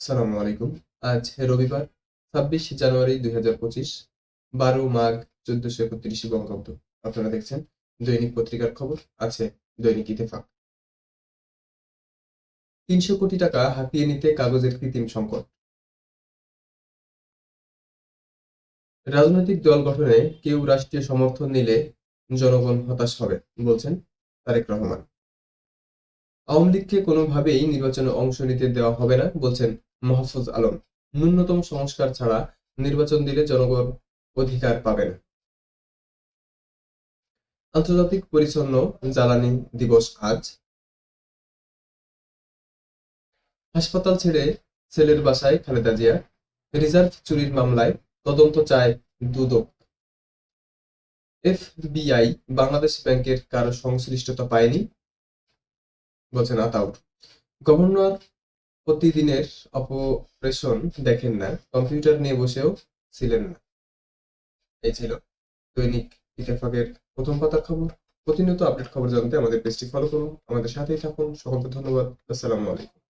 সালামু আলাইকুম। আজ রবিবার, ছাব্বিশ জানুয়ারি দুই হাজার পঁচিশ, বারো মাঘ চোদ্দশো একত্রিশ বঙ্গাব্দ। আপনারা দেখছেন দৈনিক পত্রিকার খবর, আছে দৈনিক ইতেফাক তিনশো কোটি টাকা হাতিয়ে নিতে কাগজের কৃত্রিম সংকট। রাজনৈতিক দল গঠনে কেউ রাষ্ট্রীয় সমর্থন নিলে জনগণ হতাশ হবে, বলছেন তারেক রহমান। আওয়ামী লীগকে কোনোভাবেই নির্বাচনে অংশ নিতে দেওয়া হবে না, বলছেন মাহফুজ আলম। ন্যূনতম সংস্কার ছাড়া নির্বাচন দিলে জনগণ অধিকার পাবে না। আন্তর্জাতিক পরিচ্ছন্ন জ্বালানি দিবস আজ। হাসপাতাল ছেড়ে ছেলের বাসায় খালেদা জিয়া। রিজার্ভ চুরির মামলায় তদন্ত চায় দুদক। এফবিআই বাংলাদেশ ব্যাংকের কারও সংশ্লিষ্টতা পায়নি। বলছেন আতাউর গভর্নর প্রতিদিনের অপারেশন দেখেন না কম্পিউটার নিয়ে বসেও ছিলেন না। এই ছিল দৈনিক ইত্তেফাকের প্রথম পাতার খবর। প্রতিনিয়ত আপডেট খবর জানতে আমাদের পেজটি ফলো করুন, আমাদের সাথেই থাকুন। সকলকে ধন্যবাদ। আসসালামু আলাইকুম।